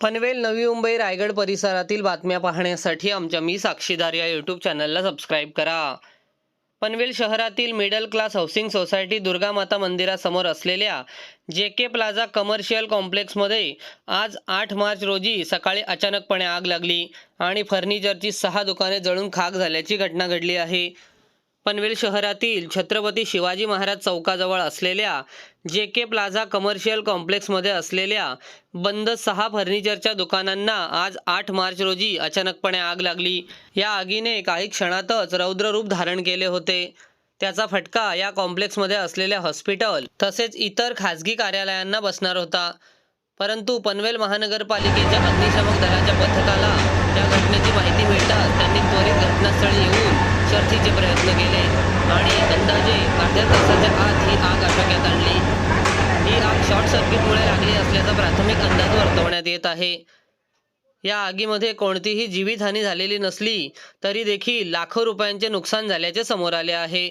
पनवेल नवी मुंबई रायगड परिसरातील बातम्या पाहण्यासाठी आमच्या मी साक्षीदार या यूट्यूब चॅनलला सबस्क्राईब करा. पनवेल शहरातील middle class housing society Durga Mata मंदिरासमोर असलेल्या जे के प्लाझा कमर्शियल कॉम्प्लेक्समध्ये आज आठ मार्च रोजी सकाळी अचानकपणे आग लागली आणि फर्निचरची सहा दुकाने जळून खाक झाल्याची घटना घडली आहे. पनवेल शहरातील छत्रपती शिवाजी महाराज चौकाजवळ असलेल्या जे के प्लाझा कमर्शियल कॉम्प्लेक्समध्ये असलेल्या बंद सहा फर्निचरच्या दुकानांना आज आठ मार्च रोजी अचानकपणे आग लागली. या आगीने काही क्षणातच रौद्ररूप धारण केले होते. त्याचा फटका या कॉम्प्लेक्समध्ये असलेल्या हॉस्पिटल तसेच इतर खाजगी कार्यालयांना बसणार होता. परंतु पनवेल महानगरपालिकेच्या अग्निशामक दलाच्या पथकाला या घटनेची माहिती मिळताच शर्थीचे प्रयत्न केले. आणि अंदाजे अर्ध्या तासाच्या आत ही आग आटोक्यात आणली. ही आग शॉर्ट सर्किटमुळे लागली असल्याचा प्राथमिक अंदाज वर्तवण्यात येत आहे. या आगीमध्ये कोणतीही जीवितहानी झालेली नसली तरी देखील लाखो रुपयांचे नुकसान झाल्याचे समोर आले आहे.